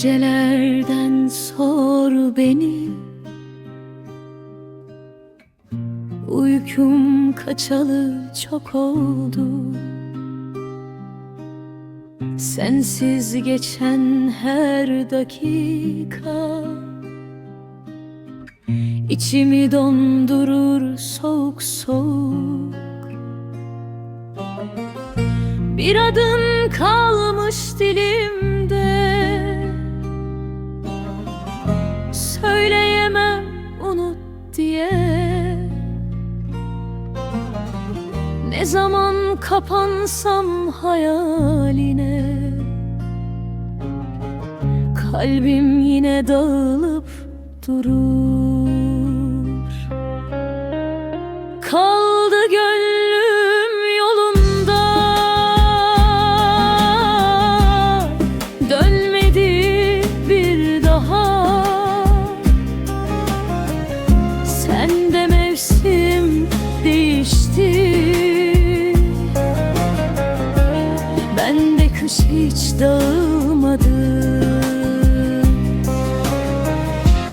Gecelerden sor beni. Uykum kaçalı çok oldu. Sensiz geçen her dakika İçimi dondurur soğuk soğuk. Bir adın kalmış dilimde diye. Ne zaman kapansam hayaline Kalbim yine dağılıp durur. Kaldı gönlüm yolunda Dönmedi bir daha Bende kış hiç dağılmadı.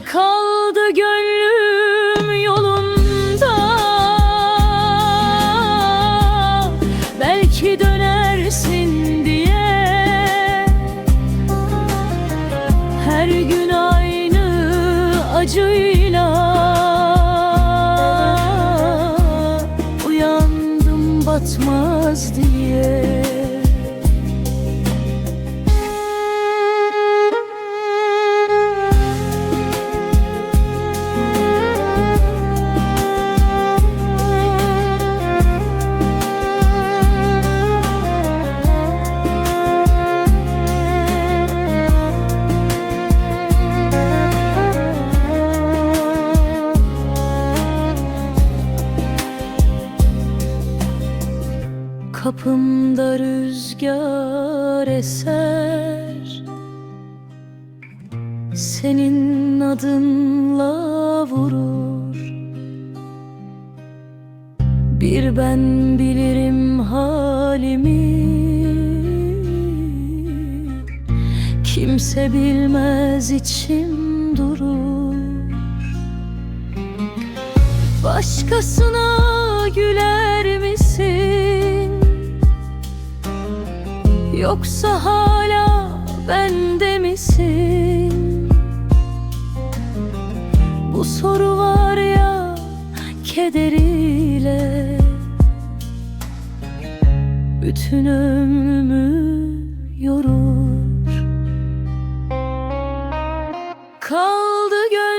Kaldı gönlüm yolunda. Belki dönersin diye. Her gün aynı acıyla Uyandım batmaz diye Kapımda rüzgar eser. Senin adınla vurur. Bir ben bilirim halimi. Kimse bilmez içim durur. Başkasına güler misin? Yoksa hala bende misin? Bu soru var ya kederiyle Bütün ömrümü yorur Kaldı gönlüm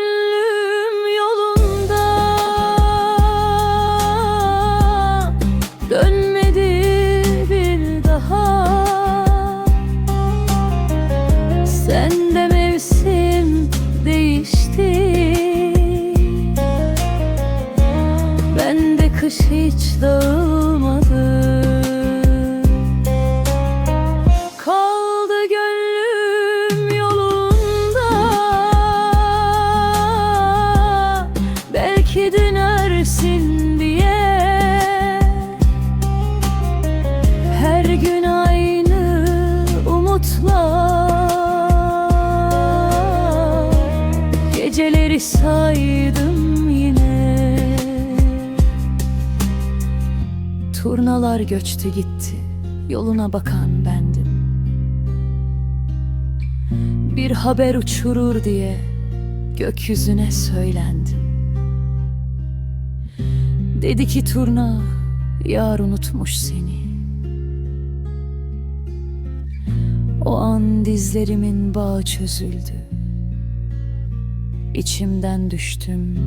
kış hiç dağılmadı. Kaldı gönlüm yolunda. Belki dönersin diye. Her gün aynı umutla Geceleri saydım Turnalar göçtü gitti. Yoluna bakan bendim. Bir haber uçurur diye Gökyüzüne söylendim. Dedi ki turna Yar unutmuş seni. O an dizlerimin bağı çözüldü. İçimden düştüm